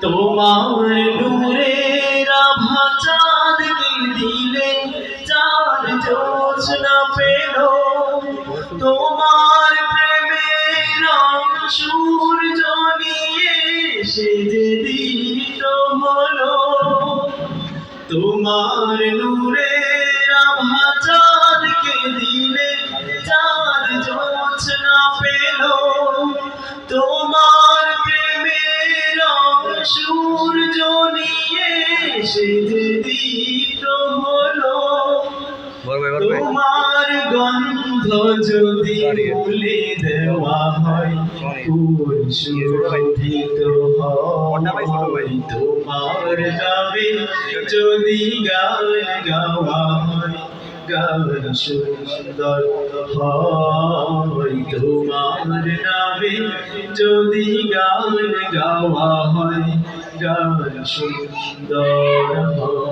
তোমার নূরের আভা চাঁদকে দিলে চাঁদ জোছনা পেল। তোমার প্রেমের রং সূর্য নিয়ে সে যে হলো। তোমার নূরের আভা চাঁদকে দিলে সে দিত হলো তোমার গন্ধ যদি ভুলে দেওয়া হয় ফুল সুগন্ধিত হয় তোমার গাবে যদি গান গাওয়া হয় গান সুন্দর হয় তোমার নামে যদি গান গাওয়া হয় সুন্দর